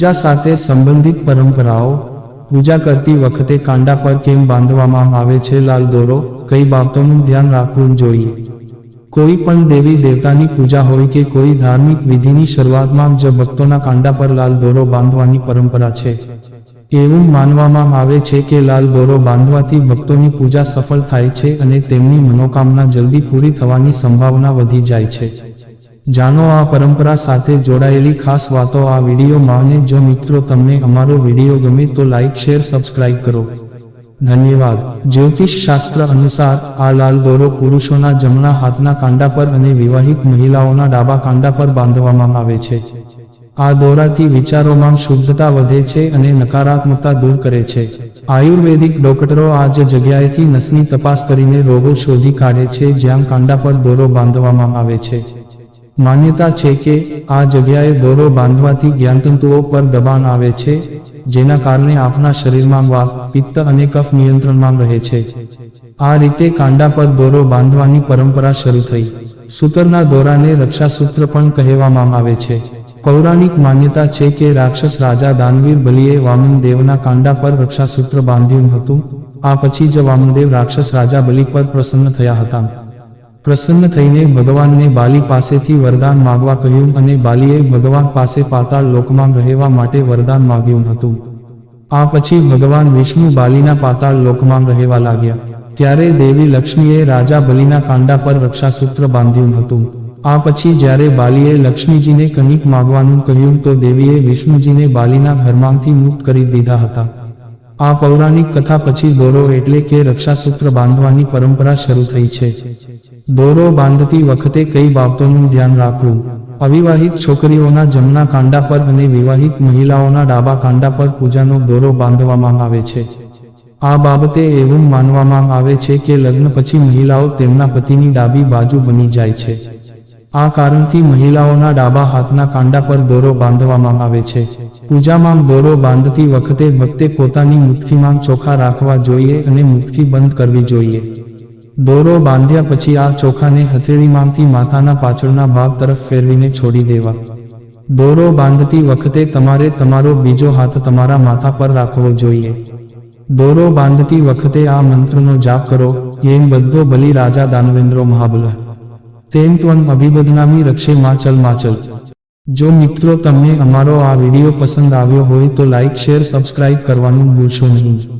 પૂજા સાથે સંબંધિત પરંપરાઓ, પૂજા કરતી વખતે કાંડા પર કેમ બાંધવામાં આવે છે લાલ દોરો, કઈ બાબતોનું ધ્યાન રાખવું જોઈએ? કોઈ પણ દેવી દેવતાની પૂજા હોય કે કોઈ ધાર્મિક વિધિની શરૂઆતમાં જ ભક્તોના કાંડા પર લાલ દોરો બાંધવાની પરંપરા છે. એવું માનવામાં આવે છે કે લાલ દોરો બાંધવાથી ભક્તોની પૂજા સફળ થાય છે અને તેમની મનોકામના જલ્દી પૂરી થવાની સંભાવના વધી જાય છે. જાણો આ પરંપરા સાથે જોડાયેલી ખાસ વાતો આ વિડીયોમાં અને જો મિત્રો તમને અમારો વીડિયો ગમે તો લાઇક શેર, સબસ્ક્રાઇબ કરો. ધન્યવાદ. જ્યોતિષ શાસ્ત્ર અનુસાર આ લાલ દોરો પુરુષોના જમણા હાથના કાંડા પર અને વિવાહિત મહિલાઓના ડાબા કાંડા પર બાંધવામાં આવે છે. આ દોરાથી વિચારોમાં શુદ્ધતા વધે છે અને નકારાત્મકતા દૂર કરે છે. આયુર્વેદિક ડોક્ટરો આ જ જગ્યાએથી નસની તપાસ કરીને રોગો શોધી કાઢે છે જ્યાં કાંડા પર દોરો બાંધવામાં આવે છે. માન્યતા છે કે આ જગ્યાએ દોરો બાંધવાથી જ્ઞાનતંતુઓ પર દબાણ આવે છે, જેના કારણે આપણા શરીરમાં વાત, પિત્ત અને કફ નિયંત્રણમાં રહે છે. આ રીતે કાંડા પર દોરો બાંધવાની પરંપરા શરૂ થઈ. સૂતરના દોરાને રક્ષાસૂત્ર પણ કહેવામાં આવે છે. પૌરાણિક માન્યતા છે કે રાક્ષસ રાજા દાનવીર બલિએ વામન દેવના કાંડા પર રક્ષાસૂત્ર બાંધ્યું હતું. આ પછી જ વામનદેવ રાક્ષસ રાજા બલિ પર પ્રસન્ન થયા હતા. પ્રસન્ન થઈને ભગવાનને બાલી પાસેથી વરદાન માગવા કહ્યું અને બાલીએ ભગવાન પાસે પાતાળ લોકમાં રહેવા માટે વરદાન માગ્યું હતું. આ પછી ભગવાન વિષ્ણુ બાલીના પાતાળ લોકમાં રહેવા લાગ્યા. ત્યારે દેવી લક્ષ્મીએ રાજા બલિના કાંડા પર રક્ષાસૂત્ર બાંધ્યું હતું. આ પછી જ્યારે બાલીએ લક્ષ્મીજીને કનિક માગવાનું કહ્યું તો દેવીએ વિષ્ણુજીને બાલીના ઘરમાંથી મુક્ત કરી દીધા હતા. આ પૌરાણિક કથા પછી દોરો એટલે કે રક્ષાસૂત્ર બાંધવાની પરંપરા શરૂ થઈ છે. દોરો બાંધતી વખતે કઈ બાબતોનું ધ્યાન રાખવું? અવિવાહિત છોકરીઓના જમણા કાંડા પર અને વિવાહિત મહિલાઓના ડાબા કાંડા પર પૂજાનો દોરો બાંધવામાં આવે છે. આ બાબતે એવું માનવામાં આવે છે કે લગ્ન પછી મહિલાઓ તેમના પતિની ડાબી બાજુ બની જાય છે. આ કારણથી મહિલાઓના ડાબા હાથના કાંડા પર દોરો બાંધવામાં આવે છે. પૂજામાં દોરો બાંધતી વખતે ભક્તે પોતાની મુઠ્ઠીમાં ચોખા રાખવા જોઈએ અને મુઠ્ઠી બંધ કરવી જોઈએ. દોરો બાંધ્યા પછી આ ચોખાને હથેળીમાંથી માથાના પાછળના ભાગ તરફ ફેરવીને છોડી દેવા. દોરો બાંધતી વખતે તમારે તમારો બીજો હાથ તમારા માથા પર રાખવો જોઈએ. દોરો બાંધતી વખતે આ મંત્રનો જાપ કરો એમ બધો બલિ રાજા દાનવેન્દ્રો મહાબલ. તેમ ત્વન અભિબદનામી રક્ષે માચલ માચલ. જો મિત્રો તમને અમારો આ વીડિયો પસંદ આવ્યો હોય તો લાઇક શેર, સબસ્ક્રાઇબ કરવાનું ભૂલશો નહીં.